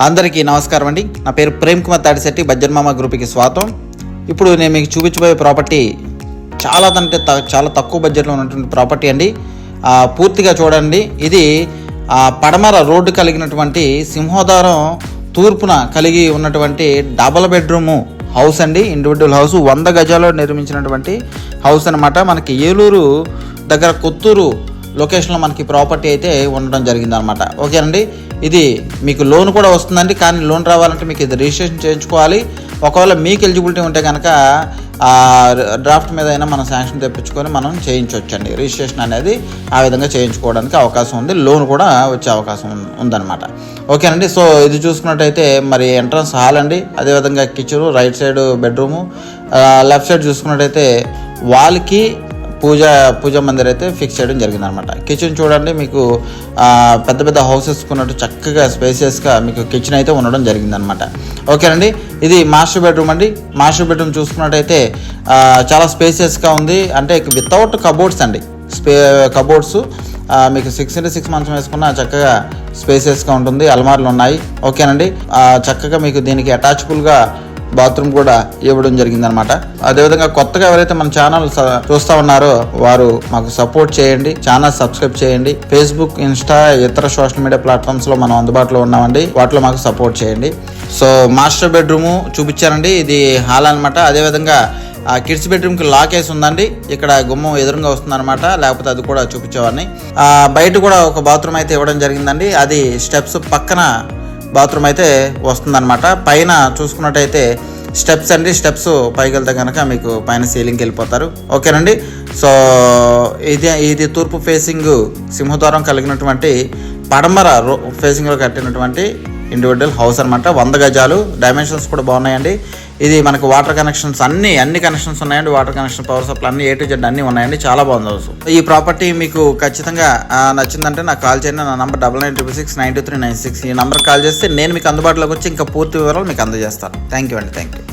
అందరికీ నమస్కారం అండి. నా పేరు ప్రేమ్ కుమార్ తాడిశెట్టి బజ్జన్మామ గ్రూప్కి స్వాగతం. ఇప్పుడు నేను మీకు చూపించబోయే ప్రాపర్టీ చాలా అంటే త- చాలా తక్కువ బడ్జెట్లో ఉన్నటువంటి ప్రాపర్టీ అండి. పూర్తిగా చూడండి. ఇది పడమర రోడ్డు కలిగినటువంటి సింహోదారం తూర్పున కలిగి ఉన్నటువంటి డబల్ బెడ్రూము హౌస్ అండి. ఇండివిజువల్ హౌస్ వంద గజాల్లో నిర్మించినటువంటి హౌస్ అనమాట మనకి ఏలూరు దగ్గర కొత్తూరు లొకేషన్లో మనకి ప్రాపర్టీ అయితే ఉండడం జరిగింది అనమాట ఓకేనండి? ఇది మీకు లోన్ కూడా వస్తుందండి. కానీ లోన్ రావాలంటే మీకు ఇది రిజిస్ట్రేషన్ చేయించుకోవాలి. ఒకవేళ మీకు ఎలిజిబిలిటీ ఉంటే కనుక ఆ డ్రాఫ్ట్ మీద అయినా మనం శాంక్షన్ తెప్పించుకొని మనం చేయించవచ్చండి రిజిస్ట్రేషన్ అనేది ఆ విధంగా చేయించుకోవడానికి అవకాశం ఉంది. లోన్ కూడా వచ్చే అవకాశం ఉందన్నమాట ఓకేనండి? సో ఇది చూసుకున్నట్టయితే మరి ఎంట్రన్స్ హాల్ అండి. అదేవిధంగా kitchen right side bedroom. Left side చూసుకున్నట్టయితే వాల్కి పూజ పూజ మందిర్ అయితే ఫిక్స్ చేయడం జరిగింది అనమాట కిచెన్ చూడండి మీకు పెద్ద పెద్ద హౌసెస్ కొన్నట్టు చక్కగా స్పేసియస్గా మీకు కిచెన్ అయితే ఉండడం జరిగింది అనమాట ఓకేనండి ఇది మాస్టర్ బెడ్రూమ్ అండి. మాస్టర్ బెడ్రూమ్ చూసుకున్నట్టయితే చాలా స్పేసియస్గా ఉంది. అంటే వితౌట్ కబోర్డ్స్ అండి. స్పే కబోర్డ్స్ మీకు సిక్స్ ఇంటూ సిక్స్ మంత్స్ వేసుకున్న చక్కగా స్పేసియస్గా ఉంటుంది. అల్మార్లు ఉన్నాయి. ఓకేనండి చక్కగా మీకు దీనికి అటాచబుల్గా బాత్రూమ్ కూడా ఇవ్వడం జరిగిందనమాట. అదేవిధంగా కొత్తగా ఎవరైతే మన ఛానల్ స- చూస్తా ఉన్నారో వారు మాకు సపోర్ట్ చేయండి. ఛానల్ సబ్స్క్రైబ్ చేయండి. ఫేస్బుక్ ఇన్స్టా ఇతర సోషల్ మీడియా ప్లాట్ఫామ్స్లో మనం అందుబాటులో ఉన్నామండి. వాటిలో మాకు సపోర్ట్ చేయండి. సో మాస్టర్ బెడ్రూమ్ చూపించానండి. ఇది హాల్ అనమాట అదేవిధంగా ఆ కిడ్స్ బెడ్రూమ్కి లాక్ వేసి ఉందండి. ఇక్కడ గుమ్మం ఎదురుగా వస్తుందన్నమాట. లేకపోతే అది కూడా చూపించేవాడిని. బయట కూడా ఒక బాత్రూమ్ అయితే ఇవ్వడం జరిగిందండి. అది స్టెప్స్ పక్కన బాత్రూమ్ అయితే వస్తుందన్నమాట. పైన చూసుకున్నట్టయితే స్టెప్స్ అండి. స్టెప్స్ పైకి వెళ్తే కనుక మీకు పైన సీలింగ్కి వెళ్ళిపోతారు. ఓకేనండి? సో ఇది ఇది తూర్పు ఫేసింగ్ సింహద్వారం కలిగినటువంటి పడమర ఫేసింగ్లో కట్టినటువంటి ఇండివిజువల్ హౌస్ అనమాట వంద గజాలు. డైమెన్షన్స్ కూడా బాగున్నాయండి. ఇది మనకు వాటర్ కనెక్షన్స్ అన్ని అన్ని కనెక్షన్స్ ఉన్నాయండి. వాటర్ కనెక్షన్ పవర్ సప్లై అన్ని ఏ టు జెడ్ అన్ని ఉన్నాయండి. చాలా బాగుంది హౌస్ ఈ ప్రాపర్టీ మీకు ఖచ్చితంగా నచ్చిందంటే నాకు కాల్ చేయండి. నా number double nine triple six nine two three nine six ఈ నెంబర్ కాల్ చేస్తే నేను మీకు అందుబాటులోకి వచ్చి ఇంకా పూర్తి వివరాలు మీకు అందజేస్తాను. థ్యాంక్ యూ అండి. Thank you